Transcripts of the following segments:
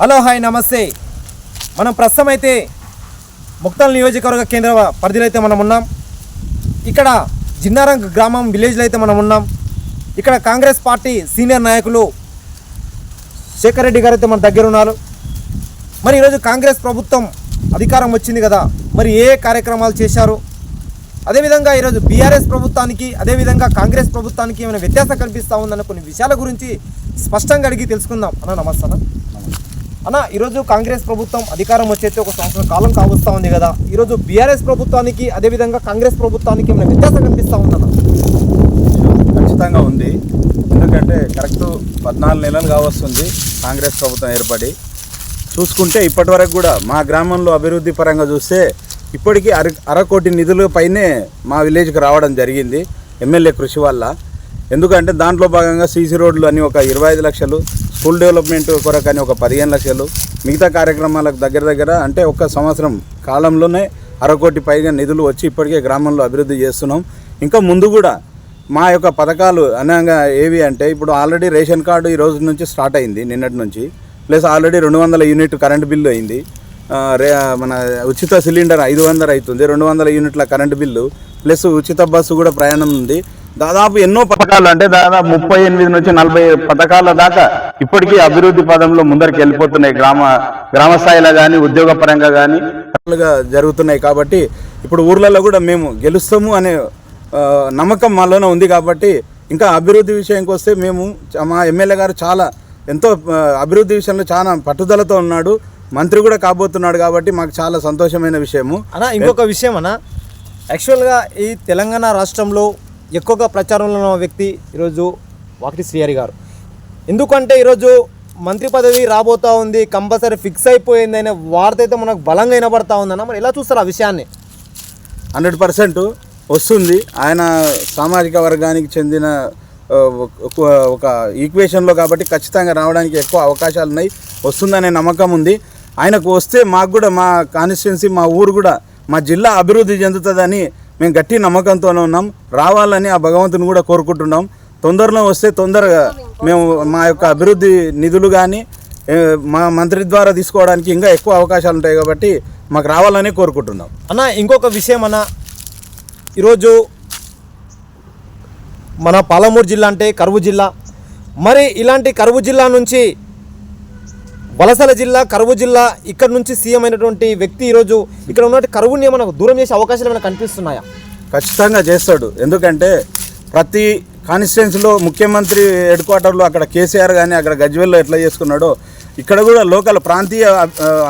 Hello hi నమస్తే. మనం ప్రస్తుతం అయితే ముక్తల్ నియోజకవర్గ కేంద్ర పరిధిలో అయితే మనం ఉన్నాం. ఇక్కడ జిన్నారం గ్రామం విలేజ్లో అయితే మనం ఉన్నాం. ఇక్కడ కాంగ్రెస్ పార్టీ సీనియర్ నాయకులు శేఖర్ రెడ్డి గారు అయితే మన దగ్గర ఉన్నారు. మరి ఈరోజు కాంగ్రెస్ ప్రభుత్వం అధికారం వచ్చింది కదా మరి ఏ కార్యక్రమాలు చేశారు? అదేవిధంగా ఈరోజు బీఆర్ఎస్ ప్రభుత్వానికి అదేవిధంగా కాంగ్రెస్ ప్రభుత్వానికి ఏమైనా వ్యత్యాసం కనిపిస్తూ ఉందన్న కొన్ని విషయాల గురించి స్పష్టంగా అడిగి తెలుసుకుందాం. అన్న నమస్కారం అన్న ఈరోజు కాంగ్రెస్ ప్రభుత్వం అధికారం వచ్చేస్తే ఒక సంవత్సరం కాలం కావస్తూ ఉంది కదా. ఈరోజు బీఆర్ఎస్ ప్రభుత్వానికి అదేవిధంగా కాంగ్రెస్ ప్రభుత్వానికి ఏమైనా వ్యత్యాసం కనిపిస్తూ ఉందా ఖచ్చితంగా ఉంది. ఎందుకంటే కరెక్ట్ పద్నాలుగు నెలలు కావస్తుంది కాంగ్రెస్ ప్రభుత్వం ఏర్పడి. చూసుకుంటే ఇప్పటివరకు కూడా మా గ్రామంలో అభివృద్ధి పరంగా చూస్తే ఇప్పటికీ అర అరకోటి నిధుల పైనే మా విలేజ్కి రావడం జరిగింది ఎమ్మెల్యే కృషి వల్ల. ఎందుకంటే దాంట్లో భాగంగా సీసీ రోడ్లు అని ఒక ఇరవై ఐదు లక్షలు స్కూల్ డెవలప్మెంట్ కొరకు అని ఒక పదిహేను లక్షలు. మిగతా కార్యక్రమాలకు దగ్గర దగ్గర అంటే ఒక సంవత్సరం కాలంలోనే అరకోటి పైగా నిధులు వచ్చి ఇప్పటికే గ్రామంలో అభివృద్ధి చేస్తున్నాం. ఇంకా ముందు కూడా మా యొక్క పథకాలు అనగా ఏవి అంటే ఇప్పుడు ఆల్రెడీ రేషన్ కార్డు ఈ రోజు నుంచి స్టార్ట్ అయింది నిన్నటి నుంచి. ప్లస్ ఆల్రెడీ రెండు వందల యూనిట్ కరెంట్ బిల్లు అయింది. రే మన ఉచిత సిలిండర్ ఐదు వందలు అవుతుంది రెండు వందల యూనిట్ల కరెంట్ బిల్లు ప్లస్ ఉచిత బస్సు కూడా ప్రయాణం ఉంది. దాదాపు ఎన్నో పథకాలు అంటే దాదాపు ముప్పై ఎనిమిది నుంచి నలభై పథకాల దాకా ఇప్పటికీ అభివృద్ధి పదంలో ముందరికి వెళ్ళిపోతున్నాయి గ్రామ గ్రామ స్థాయిలో కానీ ఉద్యోగ పరంగా కానీ జరుగుతున్నాయి కాబట్టి ఇప్పుడు ఊర్లలో కూడా మేము గెలుస్తాము అనే నమ్మకం మాలోనే ఉంది కాబట్టి ఇంకా అభివృద్ధి విషయానికి వస్తే మేము మా ఎమ్మెల్యే గారు చాలా ఎంతో అభివృద్ధి విషయంలో చాలా పట్టుదలతో ఉన్నాడు. మంత్రి కూడా కాబోతున్నాడు కాబట్టి మాకు చాలా సంతోషమైన విషయము. అన్న ఇంకొక విషయం అన్న. యాక్చువల్గా ఈ తెలంగాణ రాష్ట్రంలో ఎక్కువగా ప్రచారంలో ఉన్న వ్యక్తి ఈరోజు వాకిటి శ్రీహరి గారు. ఎందుకంటే ఈరోజు మంత్రి పదవి రాబోతా ఉంది కంపల్సరీ ఫిక్స్ అయిపోయింది అనే వార్త అయితే మనకు బలంగా వినబడతా ఉందన్న. మరి ఎలా చూస్తారు ఆ విషయాన్ని? హండ్రెడ్ పర్సెంట్ వస్తుంది. ఆయన సామాజిక వర్గానికి చెందిన ఒక ఒక ఈక్వేషన్లో కాబట్టి ఖచ్చితంగా రావడానికి ఎక్కువ అవకాశాలు ఉన్నాయి. వస్తుందనే నమ్మకం ఉంది. ఆయనకు వస్తే మాకు కూడా మా కాన్స్టిట్యున్సీ మా ఊరు కూడా మా జిల్లా అభివృద్ధి చెందుతుందని మేము గట్టి నమ్మకంతోనే ఉన్నాం. రావాలని ఆ భగవంతుని కూడా కోరుకుంటున్నాం. తొందరలో వస్తే తొందరగా మేము మా యొక్క అభివృద్ధి నిధులు కానీ మా మంత్రి ద్వారా తీసుకోవడానికి ఇంకా ఎక్కువ అవకాశాలు ఉంటాయి కాబట్టి మాకు రావాలని కోరుకుంటున్నాం. అన్న ఇంకొక విషయం అన్న. ఈరోజు మన పాలమూరు జిల్లా అంటే కరువు జిల్లా. మరి ఇలాంటి కరువు జిల్లా నుంచి వలసల జిల్లా కరువు జిల్లా ఇక్కడ నుంచి సీఎం అయినటువంటి వ్యక్తి ఈరోజు ఇక్కడ ఉన్నటువంటి కరువుని ఏమైనా దూరం చేసే అవకాశాలు ఏమైనా కనిపిస్తున్నాయా? ఖచ్చితంగా చేస్తాడు. ఎందుకంటే ప్రతి కాన్స్టిట్యున్సీలో ముఖ్యమంత్రి హెడ్ క్వార్టర్లో అక్కడ కేసీఆర్ కానీ అక్కడ గజ్వెల్లో ఎట్లా చేసుకున్నాడో ఇక్కడ కూడా లోకల్ ప్రాంతీయ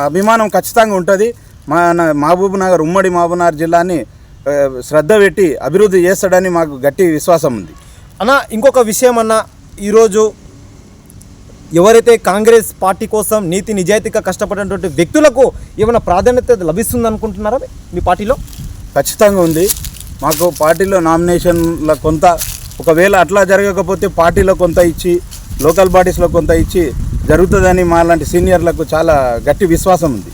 అభిమానం ఖచ్చితంగా ఉంటుంది. మన మహబూబ్ నగర్ ఉమ్మడి మహబూబ్ నగర్ జిల్లాని శ్రద్ధ పెట్టి అభివృద్ధి చేస్తాడని మాకు గట్టి విశ్వాసం ఉంది. అన్న ఇంకొక విషయం అన్న ఈరోజు ఎవరైతే కాంగ్రెస్ పార్టీ కోసం నీతి నిజాయితీగా కష్టపడినటువంటి వ్యక్తులకు ఏమైనా ప్రాధాన్యత లభిస్తుంది అనుకుంటున్నారా మీ పార్టీలో? ఖచ్చితంగా ఉంది. మాకు పార్టీలో నామినేషన్ల కొంత ఒకవేళ అట్లా జరగకపోతే పార్టీలో కొంత ఇచ్చి లోకల్ బాడీస్లో కొంత ఇచ్చి జరుగుతుందని మా లాంటి సీనియర్లకు చాలా గట్టి విశ్వాసం ఉంది.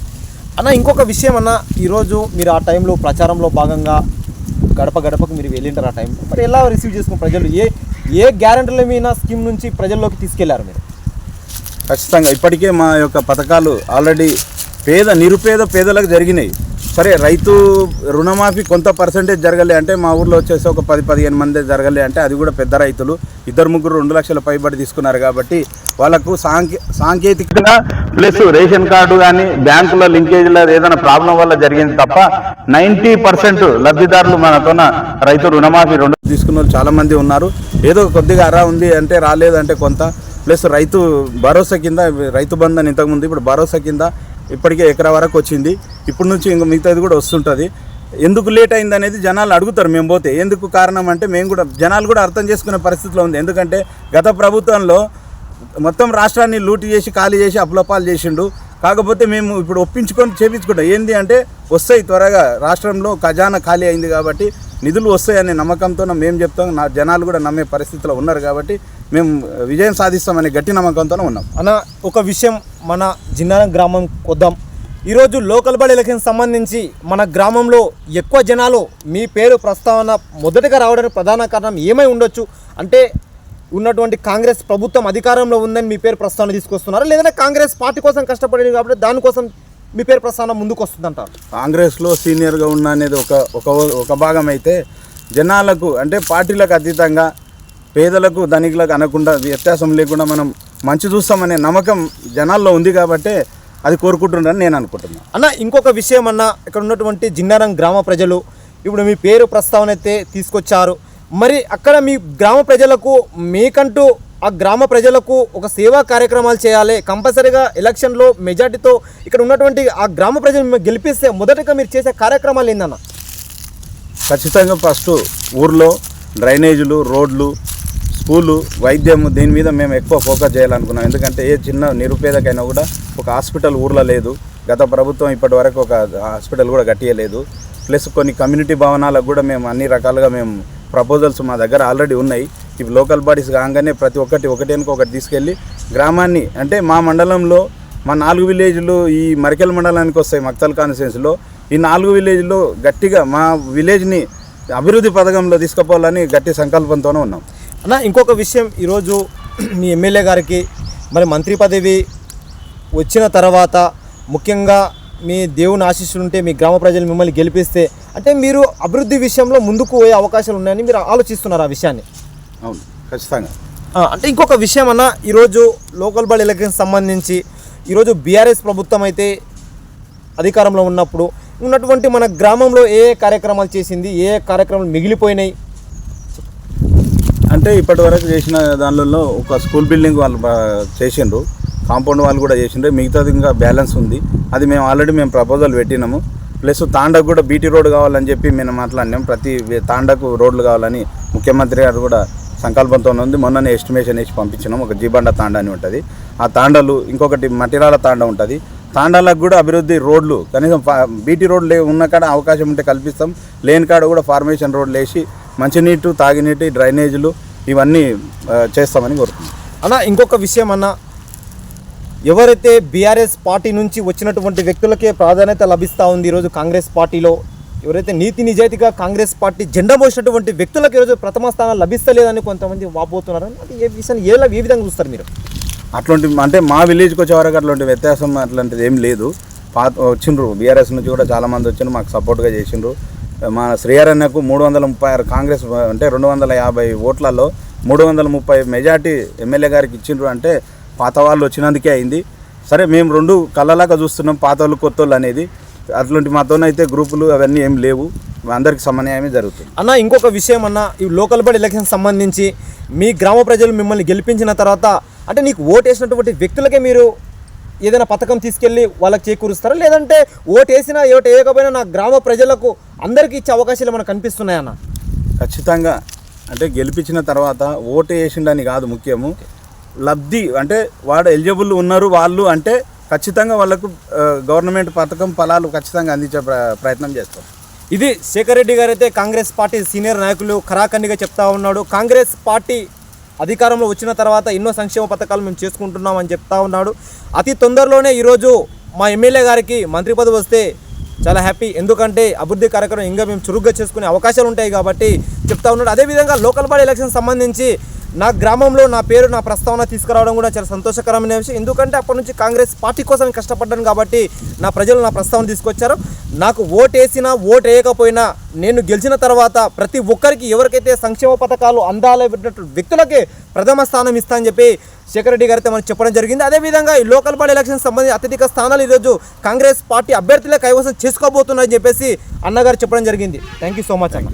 అన్న ఇంకొక విషయం అన్న ఈరోజు మీరు ఆ టైంలో ప్రచారంలో భాగంగా గడప గడపకు మీరు వెళ్ళింటారు ఆ టైంలో మరి ఎలా రిసీవ్ చేసుకున్న ప్రజలు? ఏ ఏ గ్యారంటీల మీద స్కీమ్ నుంచి ప్రజల్లోకి తీసుకెళ్ళారు మీరు? ఖచ్చితంగా ఇప్పటికే మా యొక్క పథకాలు ఆల్రెడీ పేద నిరుపేద పేదలకు జరిగినాయి. సరే రైతు రుణమాఫీ కొంత పర్సెంటేజ్ జరగలే అంటే మా ఊర్లో వచ్చేసి ఒక పది పదిహేను మంది జరగలే అంటే అది కూడా పెద్ద రైతులు. ఇద్దరు ముగ్గురు రెండు లక్షల పైబడి తీసుకున్నారు కాబట్టి వాళ్ళకు సాంకే సాంకేతికంగా ప్లస్ రేషన్ కార్డు కానీ బ్యాంకుల లింకేజ్లో ఏదైనా ప్రాబ్లం వల్ల జరిగింది తప్ప నైంటీ పర్సెంట్ లబ్ధిదారులు మనతోన రైతు రుణమాఫీ రెండు తీసుకున్న వాళ్ళు చాలా మంది ఉన్నారు. ఏదో కొద్దిగా అరా ఉంది అంటే రాలేదంటే కొంత. ప్లస్ రైతు భరోసా కింద రైతు బంధన్ ఇంతకుముందు ఇప్పుడు భరోసా కింద ఇప్పటికే ఎకరా వరకు వచ్చింది. ఇప్పుడు నుంచి ఇంకా మిగతాది కూడా వస్తుంటుంది. ఎందుకు లేట్ అయింది అనేది జనాలు అడుగుతారు మేము పోతే. ఎందుకు కారణం అంటే మేము కూడా జనాలు కూడా అర్థం చేసుకునే పరిస్థితిలో ఉంది. ఎందుకంటే గత ప్రభుత్వంలో మొత్తం రాష్ట్రాన్ని లూటి చేసి ఖాళీ చేసి అప్లపాలు చేసిండు. కాకపోతే మేము ఇప్పుడు ఒప్పించుకొని చేపించుకుంటాం. ఏంది అంటే వస్తాయి త్వరగా. రాష్ట్రంలో ఖజానా ఖాళీ అయింది కాబట్టి నిధులు వస్తాయనే నమ్మకంతో మేము చెప్తాం. నా జనాలు కూడా నమ్మే పరిస్థితిలో ఉన్నారు కాబట్టి మేము విజయం సాధిస్తామనే గట్టి నమ్మకంతోనే ఉన్నాం. అన్న ఒక విషయం మన జిన్నారం గ్రామం వద్దాం ఈరోజు లోకల్ బడ్ ఎలక్షన్ సంబంధించి మన గ్రామంలో ఎక్కువ జనాలు మీ పేరు ప్రస్తావన మొదటగా రావడానికి ప్రధాన కారణం ఏమై ఉండొచ్చు? అంటే ఉన్నటువంటి కాంగ్రెస్ ప్రభుత్వం అధికారంలో ఉందని మీ పేరు ప్రస్తావన తీసుకొస్తున్నారా? లేదంటే కాంగ్రెస్ పార్టీ కోసం కష్టపడేది కాబట్టి దానికోసం మీ పేరు ప్రస్తావన ముందుకు వస్తుందంటారు? కాంగ్రెస్లో సీనియర్గా ఉన్న అనేది ఒక ఒక ఒక భాగం అయితే జనాలకు అంటే పార్టీలకు అతీతంగా పేదలకు ధనికులకు అనకుండా వ్యత్యాసం లేకుండా మనం మంచి చూస్తామనే నమ్మకం జనాల్లో ఉంది కాబట్టే అది కోరుకుంటున్నారని నేను అనుకుంటున్నాను అన్న ఇంకొక విషయం అన్న ఇక్కడ ఉన్నటువంటి జిన్నారం గ్రామ ప్రజలు ఇప్పుడు మీ పేరు ప్రస్తావన అయితే తీసుకొచ్చారు. మరి అక్కడ మీ గ్రామ ప్రజలకు మీకంటూ ఆ గ్రామ ప్రజలకు ఒక సేవా కార్యక్రమాలు చేయాలి. కంపల్సరీగా ఎలక్షన్లో మెజార్టీతో ఇక్కడ ఉన్నటువంటి ఆ గ్రామ ప్రజలు గెలిపిస్తే మొదటగా మీరు చేసే కార్యక్రమాలు ఏందన్న? ఖచ్చితంగా ఫస్ట్ ఊర్లో డ్రైనేజీలు రోడ్లు స్కూలు వైద్యం దీని మీద మేము ఎక్కువ ఫోకస్ చేయాలనుకున్నాం. ఎందుకంటే ఏ చిన్న నిరుపేదకైనా కూడా ఒక హాస్పిటల్ ఊర్లో లేదు. గత ప్రభుత్వం ఇప్పటి వరకు ఒక హాస్పిటల్ కూడా కట్టియలేదు. ప్లస్ కొన్ని కమ్యూనిటీ భవనాలకు కూడా మేము అన్ని రకాలుగా మేము ప్రపోజల్స్ మా దగ్గర ఆల్రెడీ ఉన్నాయి. ఇవి లోకల్ బాడీస్ కాగానే ప్రతి ఒక్కటి ఒకటి ఒకటి తీసుకెళ్ళి గ్రామాన్ని అంటే మా మండలంలో మా నాలుగు విలేజ్లు ఈ మరికెల్ మండలానికి వస్తాయి మక్తల్ కాన్స్టిట్యున్సీలో. ఈ నాలుగు విలేజ్లో గట్టిగా మా విలేజ్ని అభివృద్ధి పథకంలో తీసుకుపోవాలని గట్టి సంకల్పంతోనే ఉన్నాం. అన్న ఇంకొక విషయం ఈరోజు మీ ఎమ్మెల్యే గారికి మరి మంత్రి పదవి వచ్చిన తర్వాత ముఖ్యంగా మీ దేవుని ఆశీస్సులు ఉంటే మీ గ్రామ ప్రజలు మిమ్మల్ని గెలిపిస్తే అంటే మీరు అభివృద్ధి విషయంలో ముందుకు పోయే అవకాశాలు ఉన్నాయని మీరు ఆలోచిస్తున్నారు ఆ విషయాన్ని. అవును ఖచ్చితంగా. అంటే ఇంకొక విషయం అన్న ఈరోజు లోకల్ బాడీ ఎలక్షన్స్ సంబంధించి ఈరోజు బీఆర్ఎస్ ప్రభుత్వం అయితే అధికారంలో ఉన్నప్పుడు ఉన్నటువంటి మన గ్రామంలో ఏ ఏ కార్యక్రమాలు చేసింది ఏ ఏ కార్యక్రమాలు మిగిలిపోయినాయి? అంటే ఇప్పటి వరకు చేసిన దానిలో ఒక స్కూల్ బిల్డింగ్ వాళ్ళు చేసిండ్రు కాంపౌండ్ వాళ్ళు కూడా చేసిండ్రు మిగతాది ఇంకా బ్యాలెన్స్ ఉంది. అది మేము ఆల్రెడీ మేము ప్రపోజల్ పెట్టినాము. ప్లస్ తాండకు కూడా బీటీ రోడ్ కావాలని చెప్పి మేము మాట్లాడినాం. ప్రతి తాండకు రోడ్లు కావాలని ముఖ్యమంత్రి గారు కూడా సంకల్పంతో ఉంది. మొన్ననే ఎస్టిమేషన్ వేసి పంపించినాం. ఒక జీబండ తాండా అని ఉంటుంది. ఆ తాండాలు ఇంకొకటి మటిరాల తాండా ఉంటుంది. తాండాలకు కూడా అభివృద్ధి రోడ్లు కనీసం బీటీ రోడ్లు లే- ఉన్న కాడ అవకాశం ఉంటే కల్పిస్తాం. లేని కాడ కూడా ఫార్మేషన్ రోడ్లు వేసి మంచినీటి తాగినీటి డ్రైనేజీలు ఇవన్నీ చేస్తామని కోరుతున్నాం. అన్న ఇంకొక విషయం అన్న. ఎవరైతే బీఆర్ఎస్ పార్టీ నుంచి వచ్చినటువంటి వ్యక్తులకే ప్రాధాన్యత లభిస్తూ ఉంది ఈరోజు కాంగ్రెస్ పార్టీలో ఎవరైతే నీతి నిజాయితీగా కాంగ్రెస్ పార్టీ జెండా మోసినటువంటి వ్యక్తులకు ఈరోజు ప్రథమ స్థానం లభిస్తలేదని కొంతమంది వాపోతున్నారు. అది ఏ విషయాన్ని ఏలా ఏ విధంగా చూస్తారు మీరు? అట్లాంటి అంటే మా విలేజ్కి వచ్చేవరకు అట్లాంటి వ్యత్యాసం అట్లాంటిది ఏం లేదు. పాత వచ్చిండ్రు. బీఆర్ఎస్ నుంచి కూడా చాలామంది వచ్చిండ్రు మాకు సపోర్ట్గా చేసిండ్రు. మా శ్రీహరణ్యకు మూడు వందల ముప్పై ఆరు కాంగ్రెస్ అంటే రెండు వందల యాభై ఓట్లలో మూడు వందల ముప్పై మెజార్టీ ఎమ్మెల్యే గారికి ఇచ్చిండ్రు అంటే పాత వాళ్ళు వచ్చినందుకే అయింది. సరే మేము రెండు కళ్ళలాగా చూస్తున్నాం పాత వాళ్ళు కొత్త వాళ్ళు అనేది. అట్లాంటి మాతోనైతే గ్రూపులు అవన్నీ ఏం లేవు. అందరికి సమన్యాయమే జరుగుతుంది. అన్న ఇంకొక విషయం అన్న ఈ లోకల్ బడి ఎలక్షన్ సంబంధించి మీ గ్రామ ప్రజలు మిమ్మల్ని గెలిపించిన తర్వాత అంటే నీకు ఓటు వేసినటువంటి వ్యక్తులకే మీరు ఏదైనా పథకం తీసుకెళ్ళి వాళ్ళకి చేకూరుస్తారా? లేదంటే ఓటు వేసినా ఓటు వేయకపోయినా నా గ్రామ ప్రజలకు అందరికీ ఇచ్చే అవకాశాలు మనకు కనిపిస్తున్నాయన్న ఖచ్చితంగా. అంటే గెలిపించిన తర్వాత ఓటు వేసిండని కాదు ముఖ్యము. లబ్ధి అంటే వాడు ఎలిజిబుల్ ఉన్నారు వాళ్ళు అంటే ఖచ్చితంగా వాళ్ళకు గవర్నమెంట్ పథకం ఫలాలు ఖచ్చితంగా అందించే ప్ర- ప్రయత్నం చేస్తాం ఇది శేఖర్ రెడ్డి గారు అయితే కాంగ్రెస్ పార్టీ సీనియర్ నాయకులు ఖరాఖండిగా చెప్తా ఉన్నాడు. కాంగ్రెస్ పార్టీ అధికారంలో వచ్చిన తర్వాత ఎన్నో సంక్షేమ పథకాలు మేము చేసుకుంటున్నాం అని చెప్తా ఉన్నాడు. అతి తొందరలోనే ఈరోజు మా ఎమ్మెల్యే గారికి మంత్రి పదవి వస్తే చాలా హ్యాపీ. ఎందుకంటే అభివృద్ధి కార్యక్రమం ఇంకా మేము చురుగ్గా చేసుకునే అవకాశాలు ఉంటాయి కాబట్టి చెప్తా ఉన్నాడు. అదేవిధంగా లోకల్ బాడీ ఎలక్షన్ సంబంధించి నా గ్రామంలో నా పేరు నా ప్రస్తావన తీసుకురావడం కూడా చాలా సంతోషకరమైన విషయం. ఎందుకంటే అప్పటి నుంచి కాంగ్రెస్ పార్టీ కోసం కష్టపడ్డాను కాబట్టి నా ప్రజలు నా ప్రస్తావన తీసుకొచ్చారు. నాకు ఓటు వేసినా ఓటు వేయకపోయినా నేను గెలిచిన తర్వాత ప్రతి ఒక్కరికి ఎవరికైతే సంక్షేమ పథకాలు అందాలే పెట్టినట్టు వ్యక్తులకే ప్రథమ స్థానం ఇస్తా అని చెప్పి శేఖర్ రెడ్డి గారితో మనం చెప్పడం జరిగింది. అదేవిధంగా ఈ లోకల్ బాడీ ఎలక్షన్ సంబంధించి అత్యధిక స్థానాలు ఈరోజు కాంగ్రెస్ పార్టీ అభ్యర్థులే కైవసం చేసుకోబోతున్నారని చెప్పేసి అన్నగారు చెప్పడం జరిగింది. థ్యాంక్ యూ సో మచ్ అన్న.